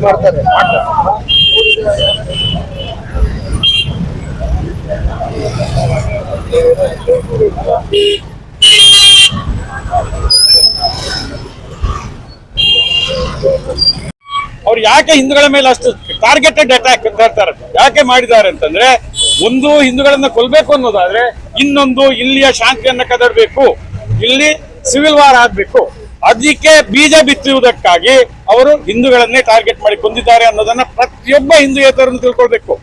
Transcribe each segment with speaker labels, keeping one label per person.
Speaker 1: ಮಾಡ್ತಾರೆ
Speaker 2: ಅವ್ರು ಯಾಕೆ ಹಿಂದೂಗಳ ಮೇಲೆ ಅಷ್ಟು ಟಾರ್ಗೆಟೆಡ್ ಅಟ್ಯಾಕ್ ಅಂತ ಹೇಳ್ತಾರೆ? ಯಾಕೆ ಮಾಡಿದ್ದಾರೆ ಅಂತಂದ್ರೆ, ಒಂದು ಹಿಂದೂಗಳನ್ನ ಕೊಲ್ಬೇಕು ಅನ್ನೋದಾದ್ರೆ, ಇನ್ನೊಂದು ಇಲ್ಲಿಯ ಶಾಂತಿಯನ್ನ ಕದಡಬೇಕು. ಇಲ್ಲಿ ಸಿವಿಲ್ ವಾರ್ ಆಗ್ಬೇಕು. ಅದಕ್ಕೆ ಬೀಜ ಬಿತ್ತುವುದಕ್ಕಾಗಿ ಅವರು ಹಿಂದೂಗಳನ್ನೇ ಟಾರ್ಗೆಟ್ ಮಾಡಿ ಕೊಂದಿದ್ದಾರೆ ಅನ್ನೋದನ್ನ ಪ್ರತಿಯೊಬ್ಬ ಹಿಂದೂಯೇತರನ್ನು ತಿಳ್ಕೊಳ್ಬೇಕು.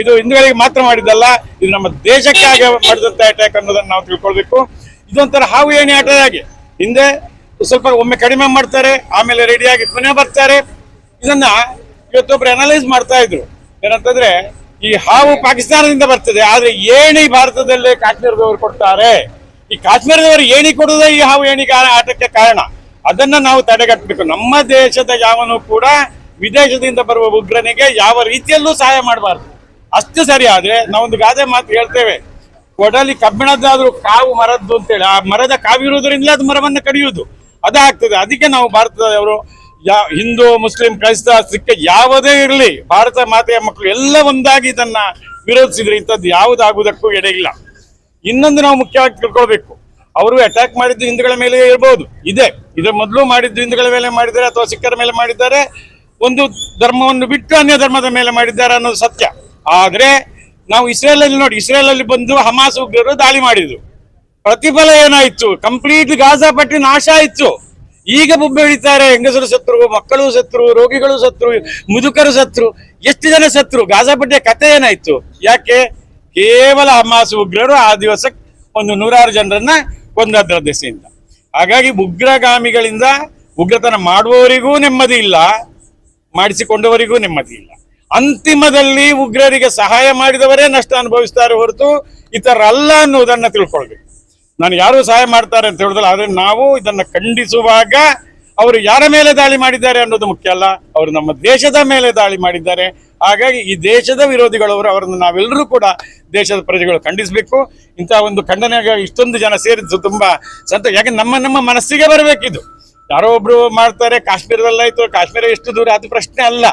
Speaker 2: ಇದು ಹಿಂದೂಗಳಿಗೆ ಮಾತ್ರ ಮಾಡಿದ್ದಲ್ಲ, ಇದು ನಮ್ಮ ದೇಶಕ್ಕಾಗಿ ಮಾಡಿದಂತ ಅಟ್ಯಾಕ್ ಅನ್ನೋದನ್ನ ನಾವು ತಿಳ್ಕೊಳ್ಬೇಕು. ಇದೊಂಥರ ಹಾವು ಏಣಿ ಆಟದಾಗೆ ಹಿಂದೆ ಸ್ವಲ್ಪ ಒಮ್ಮೆ ಕಡಿಮೆ ಮಾಡ್ತಾರೆ, ಆಮೇಲೆ ರೆಡಿಯಾಗಿ ಪುನಃ ಬರ್ತಾರೆ. ಇದನ್ನ ಇವತ್ತೊಬ್ರು ಅನಲೈಸ್ ಮಾಡ್ತಾ ಇದ್ರು. ಏನಂತಂದ್ರೆ, ಈ ಹಾವು ಪಾಕಿಸ್ತಾನದಿಂದ ಬರ್ತದೆ, ಆದ್ರೆ ಏಣಿ ಭಾರತದಲ್ಲೇ ಕಾಶ್ಮೀರದವರು ಕೊಡ್ತಾರೆ. ಈ ಕಾಶ್ಮೀರದವರು ಏಣಿ ಕೊಡುವುದೇ ಈ ಹಾವು ಏಣಿಗೆ ಆಟಕ್ಕೆ ಕಾರಣ. ಅದನ್ನ ನಾವು ತಡೆಗಟ್ಟಬೇಕು ನಮ್ಮ ದೇಶದ ಯಾವನು ಕೂಡ ವಿದೇಶದಿಂದ ಬರುವ ಉಗ್ರನಿಗೆ ಯಾವ ರೀತಿಯಲ್ಲೂ ಸಹಾಯ ಮಾಡಬಾರ್ದು. ಅಷ್ಟು ಸರಿ ಆದ್ರೆ ನಾವೊಂದು ಗಾದೆ ಮಾತು ಹೇಳ್ತೇವೆ. ಕೊಡಲಿ ಕಬ್ಬಿಣದ್ದಾದ್ರೂ ಕಾವು ಮರದ್ದು ಅಂತೇಳಿ, ಆ ಮರದ ಕಾವಿರುವುದರಿಂದಲೇ ಅದು ಮರವನ್ನು ಕಡಿಯುವುದು. ಅದಾಗ್ತದೆ. ಅದಕ್ಕೆ ನಾವು ಭಾರತದವರು, ಯಾ, ಹಿಂದೂ, ಮುಸ್ಲಿಂ, ಕ್ರೈಸ್ತ ಸಿಕ್ಕ ಯಾವುದೇ ಇರಲಿ, ಭಾರತ ಮಾತೆಯ ಮಕ್ಕಳು ಎಲ್ಲ ಒಂದಾಗಿ ಇದನ್ನ ವಿರೋಧಿಸಿದ್ರೆ ಇಂಥದ್ದು ಯಾವುದಾಗುವುದಕ್ಕೂ ಎಡೆ ಇಲ್ಲ ಇನ್ನೊಂದು ನಾವು ಮುಖ್ಯವಾಗಿ ತಿಳ್ಕೊಳ್ಬೇಕು. ಅವರು ಅಟ್ಯಾಕ್ ಮಾಡಿದ್ದು ಹಿಂದೂಗಳ ಮೇಲೆ ಇರಬಹುದು ಇದೆ. ಇದರ ಮೊದಲು ಮಾಡಿದ್ದು ಹಿಂದೂಗಳ ಮೇಲೆ ಮಾಡಿದ್ದಾರೆ ಅಥವಾ ಸಿಖ್ಖರ ಮೇಲೆ ಮಾಡಿದ್ದಾರೆ? ಒಂದು ಧರ್ಮವನ್ನು ಬಿಟ್ಟು ಅನ್ಯ ಧರ್ಮದ ಮೇಲೆ ಮಾಡಿದ್ದಾರೆ ಅನ್ನೋದು ಸತ್ಯ. ಆದ್ರೆ ನಾವು ಇಸ್ರೇಲ್ ಅಲ್ಲಿ ನೋಡಿ ಇಸ್ರೇಲ್ ಅಲ್ಲಿ ಬಂದು ಹಮಾಸ್ ಉಗ್ರರು ದಾಳಿ ಮಾಡಿದ್ರು. ಪ್ರತಿಫಲ ಏನಾಯ್ತು? ಕಂಪ್ಲೀಟ್ ಗಾಜಾ ಪಟ್ಟಿ ನಾಶ ಆಯ್ತು. ಈಗ ಬೊಬ್ಬೆ ಹಿಡಿತಾರೆ, ಹೆಂಗಸರು ಸತ್ರು ಮಕ್ಕಳು ಸತ್ರು ರೋಗಿಗಳು ಸತ್ರು ಮುದುಕರು ಸತ್ರು ಎಷ್ಟು ಜನ ಸತ್ರು ಗಾಜಾ ಪಟ್ಟಿಯ ಕಥೆ ಏನಾಯ್ತು? ಯಾಕೆ? ಕೇವಲ ಹಮಾಸ್ ಉಗ್ರರು ಆ ದಿವಸ ಒಂದು ನೂರಾರು ಜನರನ್ನ ಕೊಂದದ್ರ ದೆಸೆಯಿಂದ. ಹಾಗಾಗಿ ಉಗ್ರಗಾಮಿಗಳಿಂದ ಉಗ್ರತನ ಮಾಡುವವರಿಗೂ ನೆಮ್ಮದಿ ಇಲ್ಲ, ಮಾಡಿಸಿಕೊಂಡವರಿಗೂ ನೆಮ್ಮದಿ ಇಲ್ಲ. ಅಂತಿಮದಲ್ಲಿ ಉಗ್ರರಿಗೆ ಸಹಾಯ ಮಾಡಿದವರೇ ನಷ್ಟ ಅನುಭವಿಸ್ತಾರೆ ಹೊರತು ಇತರಲ್ಲ ಅನ್ನುವುದನ್ನು ತಿಳ್ಕೊಳ್ಬೇಕು. ನಾನು ಯಾರು ಸಹಾಯ ಮಾಡ್ತಾರೆ ಅಂತ ಹೇಳಿದ್ರೆ ಆದರೆ ನಾವು ಇದನ್ನು ಖಂಡಿಸುವಾಗ ಅವರು ಯಾರ ಮೇಲೆ ದಾಳಿ ಮಾಡಿದ್ದಾರೆ ಅನ್ನೋದು ಮುಖ್ಯ ಅಲ್ಲ. ಅವರು ನಮ್ಮ ದೇಶದ ಮೇಲೆ ದಾಳಿ ಮಾಡಿದ್ದಾರೆ. ಹಾಗಾಗಿ ಈ ದೇಶದ ವಿರೋಧಿಗಳವರು ಅವರನ್ನು ನಾವೆಲ್ಲರೂ ಕೂಡ ದೇಶದ ಪ್ರಜೆಗಳು ಖಂಡಿಸಬೇಕು. ಇಂತಹ ಒಂದು ಖಂಡನೆಗೆ ಇಷ್ಟೊಂದು ಜನ ಸೇರಿದ್ದು ತುಂಬಾ ಸಂತ ಯಾಕೆ ನಮ್ಮ ನಮ್ಮ ಮನಸ್ಸಿಗೆ ಬರಬೇಕಿದು ಯಾರೋ ಒಬ್ರು ಮಾಡ್ತಾರೆ ಕಾಶ್ಮೀರದಲ್ಲಾಯ್ತು ಕಾಶ್ಮೀರ ಎಷ್ಟು ದೂರ, ಅದು ಪ್ರಶ್ನೆ ಅಲ್ಲ.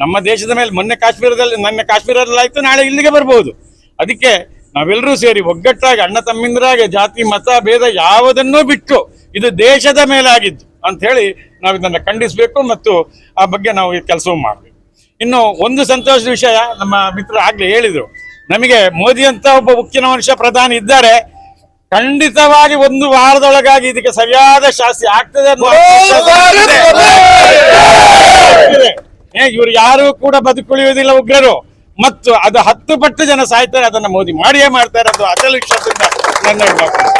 Speaker 2: ನಮ್ಮ ದೇಶದ ಮೇಲೆ ಮೊನ್ನೆ ಕಾಶ್ಮೀರದಲ್ಲಿ ನನ್ನ ಕಾಶ್ಮೀರದಲ್ಲಾಯ್ತು ನಾಳೆ ಇಲ್ಲಿಗೆ ಬರ್ಬೋದು. ಅದಕ್ಕೆ ನಾವೆಲ್ಲರೂ ಸೇರಿ ಒಗ್ಗಟ್ಟಾಗಿ, ಅಣ್ಣ ತಮ್ಮಿಂದರಾಗೆ, ಜಾತಿ, ಮತ, ಭೇದ ಯಾವುದನ್ನೂ ಬಿಟ್ಟು, ಇದು ದೇಶದ ಮೇಲೆ ಆಗಿದ್ದು ಅಂತ ಹೇಳಿ ನಾವು ಇದನ್ನ ಖಂಡಿಸಬೇಕು ಮತ್ತು ಆ ಬಗ್ಗೆ ನಾವು ಈ ಕೆಲಸವೂ ಮಾಡಬೇಕು ಇನ್ನು ಒಂದು ಸಂತೋಷದ ವಿಷಯ ನಮ್ಮ ಮಿತ್ರರು ಆಗ್ಲೇ ಹೇಳಿದ್ರು ನಮಗೆ ಮೋದಿ ಅಂತ ಒಬ್ಬ ಉಕ್ಕಿನ ಮನುಷ್ಯ ಪ್ರಧಾನಿ ಇದ್ದಾರೆ ಖಂಡಿತವಾಗಿ ಒಂದು ವಾರದೊಳಗಾಗಿ ಇದಕ್ಕೆ ಸರಿಯಾದ ಶಾಸ್ತಿ ಆಗ್ತದೆ. ಇವರು ಯಾರು ಕೂಡ ಬದುಕುಳಿಯುವುದಿಲ್ಲ ಉಗ್ರರು ಮತ್ತು ಅದು ಹತ್ತು ಪಟ್ಟು ಜನ ಸಾಯ್ತಾರೆ ಅದನ್ನ ಮೋದಿ ಮಾಡಿಯೇ ಮಾಡ್ತಾರೆ ಅದು ಅಚಲ ವಿಶ್ವಾಸದಿಂದ ನನ್ನ.